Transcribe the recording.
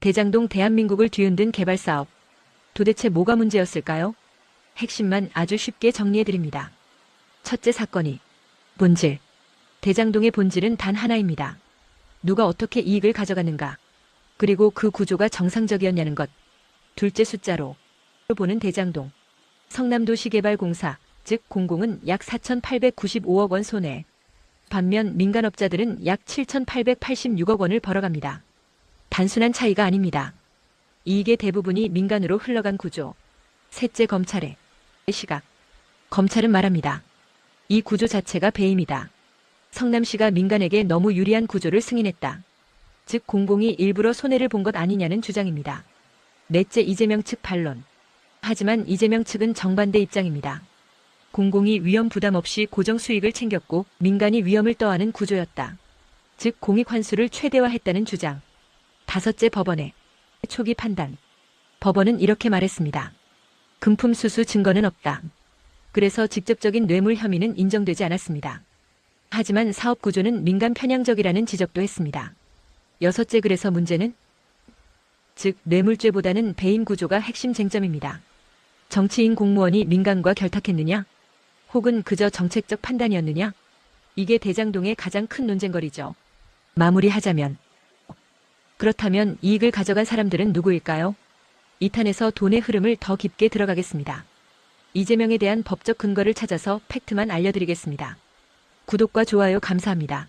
대장동 대한민국을 뒤흔든 개발 사업. 도대체 뭐가 문제였을까요? 핵심만 아주 쉽게 정리해드립니다. 첫째 사건이 본질. 대장동의 본질은 단 하나입니다. 누가 어떻게 이익을 가져갔는가. 그리고 그 구조가 정상적이었냐는 것. 둘째 숫자로 보는 대장동. 성남도시개발공사, 즉 공공은 약 4,895억 원 손해. 반면 민간업자들은 약 7,886억 원을 벌어갑니다. 단순한 차이가 아닙니다. 이익의 대부분이 민간으로 흘러간 구조. 셋째 검찰의 시각. 검찰은 말합니다. 이 구조 자체가 배임이다. 성남시가 민간에게 너무 유리한 구조를 승인했다. 즉 공공이 일부러 손해를 본 것 아니냐는 주장입니다. 넷째 이재명 측 반론. 하지만 이재명 측은 정반대 입장입니다. 공공이 위험 부담 없이 고정 수익을 챙겼고 민간이 위험을 떠안은 구조였다. 즉 공익 환수를 최대화했다는 주장. 다섯째 법원의 초기 판단. 법원은 이렇게 말했습니다. 금품 수수 증거는 없다. 그래서 직접적인 뇌물 혐의는 인정되지 않았습니다. 하지만 사업 구조는 민간 편향적이라는 지적도 했습니다. 여섯째 그래서 문제는 즉 뇌물죄보다는 배임 구조가 핵심 쟁점입니다. 정치인 공무원이 민간과 결탁했느냐? 혹은 그저 정책적 판단이었느냐? 이게 대장동의 가장 큰 논쟁거리죠. 마무리하자면 그렇다면 이익을 가져간 사람들은 누구일까요? 2탄에서 돈의 흐름을 더 깊게 들어가겠습니다. 이재명에 대한 법적 근거를 찾아서 팩트만 알려드리겠습니다. 구독과 좋아요 감사합니다.